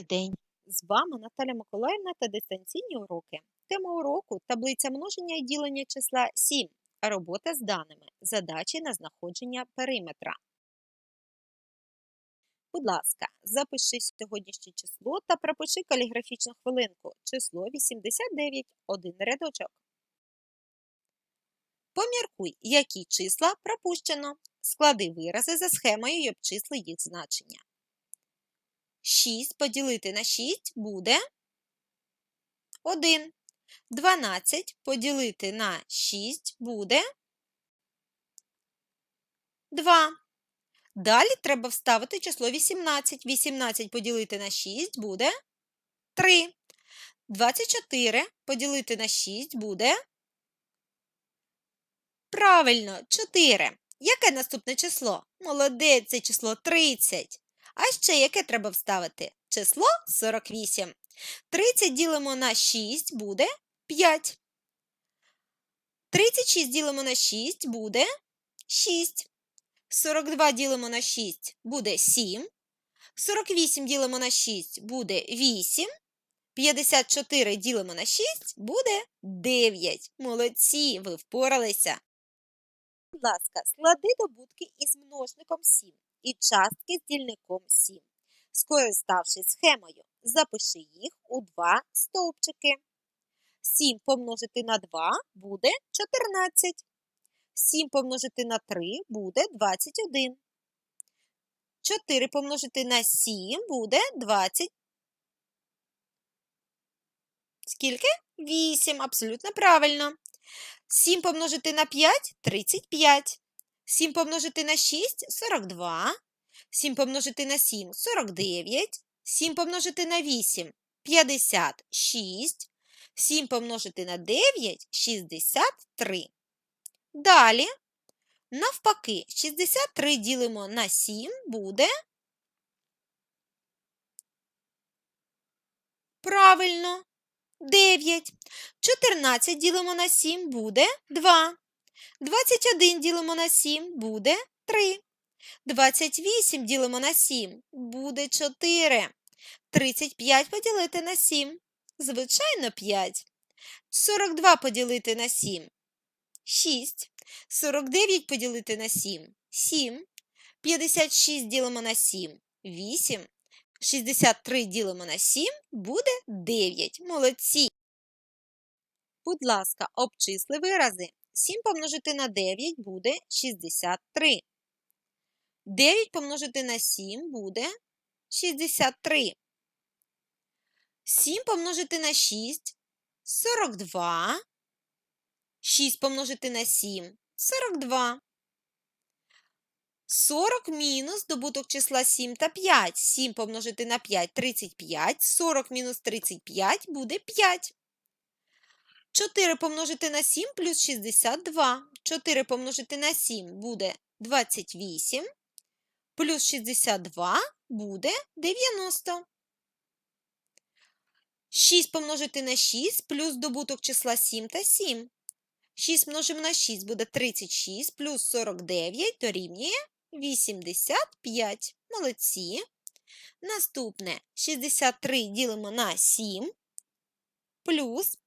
Добрий день! З вами Наталя Миколаївна та дистанційні уроки. Тема уроку таблиця множення і ділення числа 7. Робота з даними. Задачі на знаходження периметра. Будь ласка, запиши сьогоднішнє число та пропиши каліграфічну хвилинку. Число 89, один рядочок. Поміркуй, які числа пропущено. Склади вирази за схемою і обчисли їх значення. 6 поділити на 6 буде 1. 12 поділити на 6 буде 2. Далі треба вставити число 18. 18 поділити на 6 буде 3. 24 поділити на 6 буде правильно 4. Яке наступне число? Молодець, це число 30. А ще яке треба вставити? Число 48. 30 ділимо на 6 буде 5. 36 ділимо на 6 буде 6. 42 ділимо на 6 буде 7. 48 ділимо на 6 буде 8. 54 ділимо на 6 буде 9. Молодці, ви впоралися. Будь ласка, склади добутки із множником 7 і частки з дільником 7. Скориставшись схемою, запиши їх у два стовпчики. 7 помножити на 2 буде 14. 7 помножити на 3 буде 21. 4 помножити на 7 буде 20. Скільки? 8. Абсолютно правильно. 7 помножити на 5 35. 7 помножити на 6 42. 7 помножити на 7 49. 7 помножити на 8 56. 7 помножити на 9 63. Далі, навпаки, 63 ділимо на 7 буде. Правильно. 9. 14 ділимо на 7 буде 2. 21 ділимо на 7 буде 3. 28 ділимо на 7 буде 4. 35 поділити на 7. Звичайно, 5. 42 поділити на 7. 6. 49 поділити на 7. 7. 56 ділимо на 7. 8. 63 ділимо на 7 буде 9. Молодці. Будь ласка, обчисли вирази. 7 помножити на 9 буде 63. 9 помножити на 7 буде 63. 7 помножити на 6 42. 6 помножити на 7 42. 40 мінус добуток числа 7 та 5. 7 помножити на 5 35. 40 мінус 35 буде 5. 4 помножити на 7 плюс 62. 4 помножити на 7 буде 28. Плюс 62 буде 90. 6 помножити на 6 плюс добуток числа 7 та 7. 6 множимо на 6 буде 36, плюс 49 дорівнює 85. Молодці. Наступне 63 ділимо на 7, плюс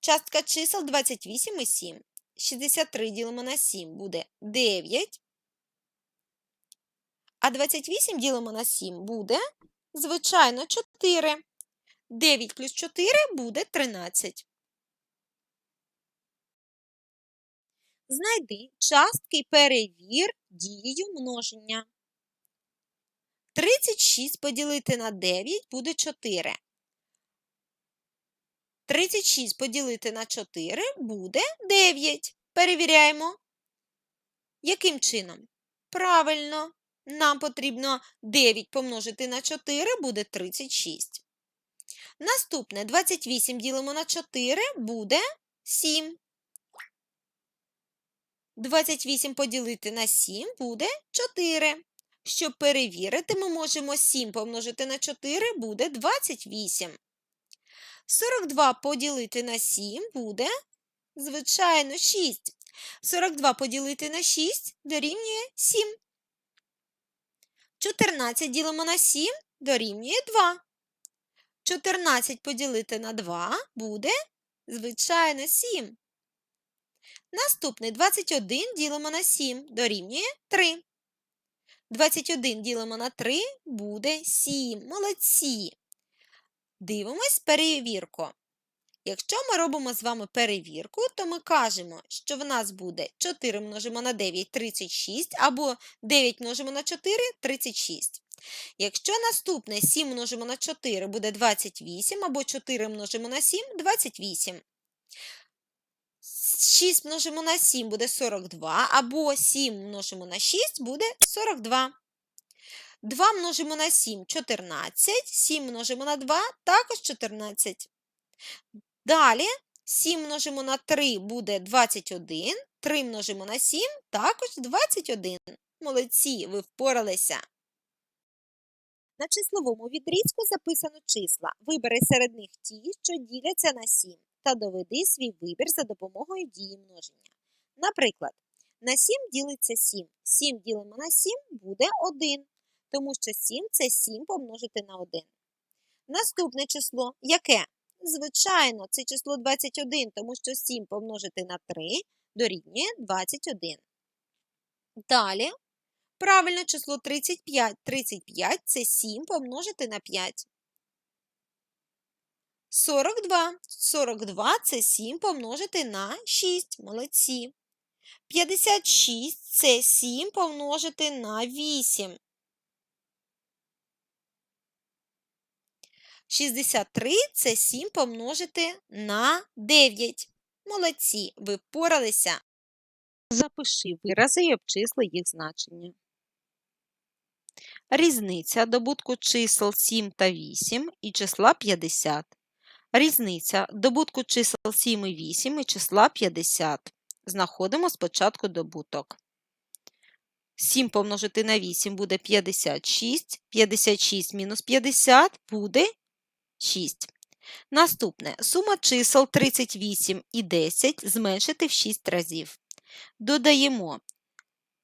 частка чисел 28 і 7. 63 ділимо на 7 буде 9. А 28 ділимо на 7 буде, звичайно, 4. 9 плюс 4 буде 13. Знайди частки і перевір дією множення. 36 поділити на 9 буде 4. 36 поділити на 4 буде 9. Перевіряємо. Яким чином? Правильно, нам потрібно 9 помножити на 4 буде 36. Наступне 28 ділимо на 4 буде 7. 28 поділити на 7 буде 4. Щоб перевірити, ми можемо 7 помножити на 4 буде 28. 42 поділити на 7 буде, звичайно, 6. 42 поділити на 6 дорівнює 7. 14 ділимо на 7 дорівнює 2. 14 поділити на 2 буде, звичайно, 7. Наступний 21 ділимо на 7, дорівнює 3. 21 ділимо на 3 буде 7. Молодці. Дивимось перевірку. Якщо ми робимо з вами перевірку, то ми кажемо, що в нас буде 4 множимо на 9 36, або 9 множимо на 4 36. Якщо наступне 7 множимо на 4 буде 28, або 4 множимо на 7 28. 6 множимо на 7 буде 42, або 7 множимо на 6 буде 42. 2 множимо на 7 14, 7 множимо на 2 також 14. Далі 7 множимо на 3 буде 21, 3 множимо на 7 також 21. Молодці, ви впоралися. На числовому відрізку записано числа. Вибери серед них ті, що діляться на 7, та доведи свій вибір за допомогою дії множення. Наприклад, на 7 ділиться 7. 7 ділимо на 7 буде 1, тому що 7 це 7 помножити на 1. Наступне число яке? Звичайно, це число 21, тому що 7 помножити на 3 дорівнює 21. Далі, правильно число 35. 35 це 7 помножити на 5. 42. 42 це 7 помножити на 6. Молодці. 56 це 7 помножити на 8. 63 це 7 помножити на 9. Молодці, ви впоралися. Запиши вирази і обчисли їх значення. Різниця добутку чисел 7 та 8 і числа 50. Різниця добутку чисел 7 і 8 і числа 50. Знаходимо спочатку добуток. 7 помножити на 8 буде 56. 56 мінус 50 буде 6. Наступне. Сума чисел 38 і 10 зменшити в 6 разів. Додаємо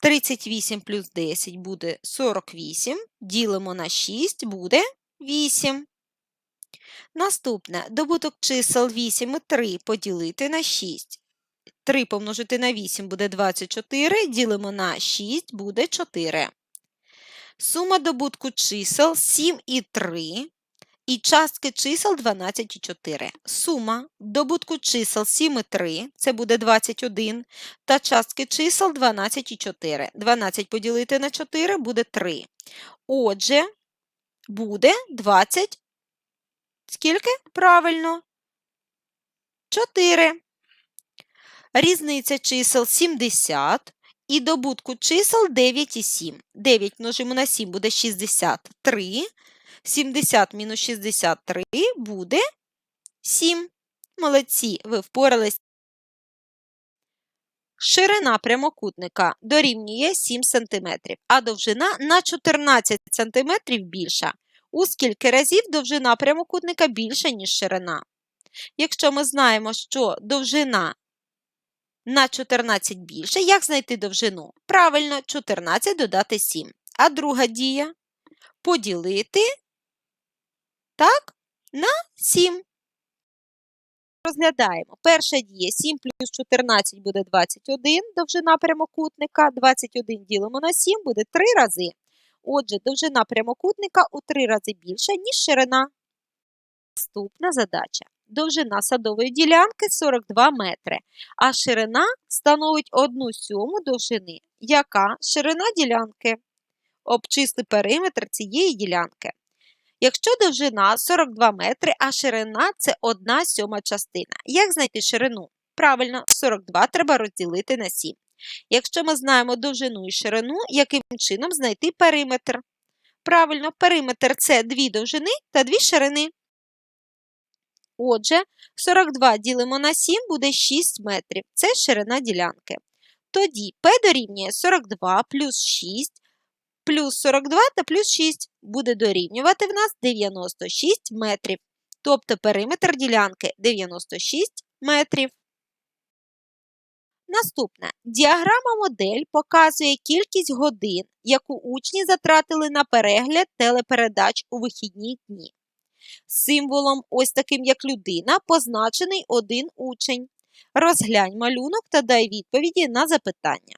38 плюс 10 буде 48. Ділимо на 6 буде 8. Наступне. Добуток чисел 8 і 3 поділити на 6. 3 помножити на 8 буде 24. Ділимо на 6 буде 4. Сума добутку чисел 7 і 3 і частки чисел 12 і 4. Сума добутку чисел 7 і 3, це буде 21, та частки чисел 12 і 4. 12 поділити на 4 буде 3. Отже, буде 20. Скільки? Правильно. 4. Різниця чисел 70 і добутку чисел 9 і 7. 9 множимо на 7 буде 63. 70 мінус 63 буде 7. Молодці, ви впорались. Ширина прямокутника дорівнює 7 см, а довжина на 14 см більша. У скільки разів довжина прямокутника більша, ніж ширина? Якщо ми знаємо, що довжина на 14 більше, як знайти довжину? Правильно, 14 додати 7. А друга дія поділити так, на 7. Розглядаємо. Перша дія 7 плюс 14 буде 21, довжина прямокутника. 21 ділимо на 7 буде 3 рази. Отже, довжина прямокутника у 3 рази більша, ніж ширина. Наступна задача. Довжина садової ділянки 42 метри, а ширина становить 1 сьому довжини. Яка ширина ділянки? Обчисли периметр цієї ділянки. Якщо довжина 42 метри, а ширина це 1 сьома частина. Як знайти ширину? Правильно, 42 треба розділити на 7. Якщо ми знаємо довжину і ширину, яким чином знайти периметр? Правильно, периметр це дві довжини та дві ширини. Отже, 42 ділимо на 7 буде 6 метрів. Це ширина ділянки. Тоді P дорівнює 42 плюс 6 плюс 42 та плюс 6 буде дорівнювати в нас 96 метрів. Тобто периметр ділянки 96 метрів. Наступне. Діаграма модель показує кількість годин, яку учні затратили на перегляд телепередач у вихідні дні. Символом, ось таким як людина, позначений один учень. Розглянь малюнок та дай відповіді на запитання.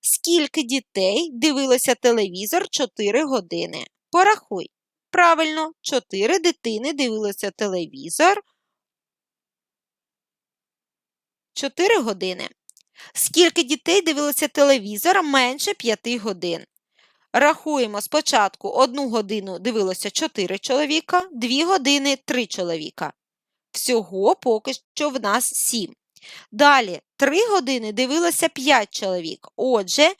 Скільки дітей дивилося телевізор 4 години? Порахуй. Правильно, 4 дитини дивилися телевізор 4 години. Скільки дітей дивилося телевізор менше 5 годин? Рахуємо спочатку 1 годину дивилося 4 чоловіка, 2 години 3 чоловіка. Всього поки що в нас 7. Далі 3 години дивилося 5 чоловік. Отже,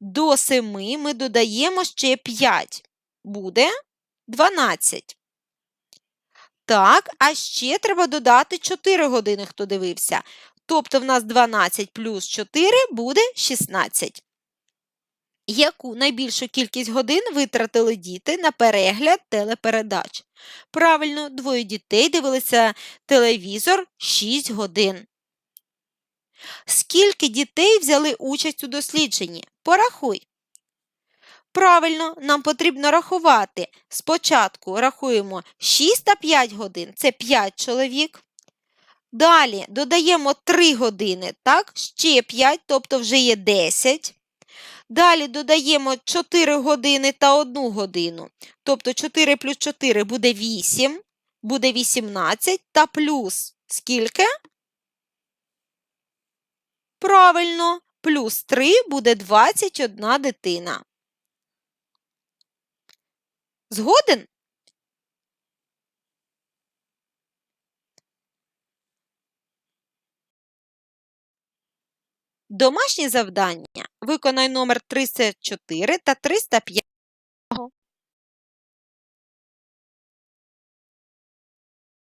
до 7 ми додаємо ще 5. Буде 12. Так, а ще треба додати 4 години, хто дивився. Тобто в нас 12 плюс 4 буде 16. Яку найбільшу кількість годин витратили діти на перегляд телепередач? Правильно, двоє дітей дивилися телевізор 6 годин. Скільки дітей взяли участь у дослідженні? Порахуй. Правильно, нам потрібно рахувати. Спочатку рахуємо 6 та 5 годин це 5 чоловік. Далі додаємо 3 години, так, ще 5, тобто вже є 10. Далі додаємо 4 години та 1 годину. Тобто 4 плюс 4 буде 8, буде 18 та плюс скільки? Правильно, плюс 3 буде 21 дитина. Згоден? Домашні завдання. Виконай номер 304 та 305.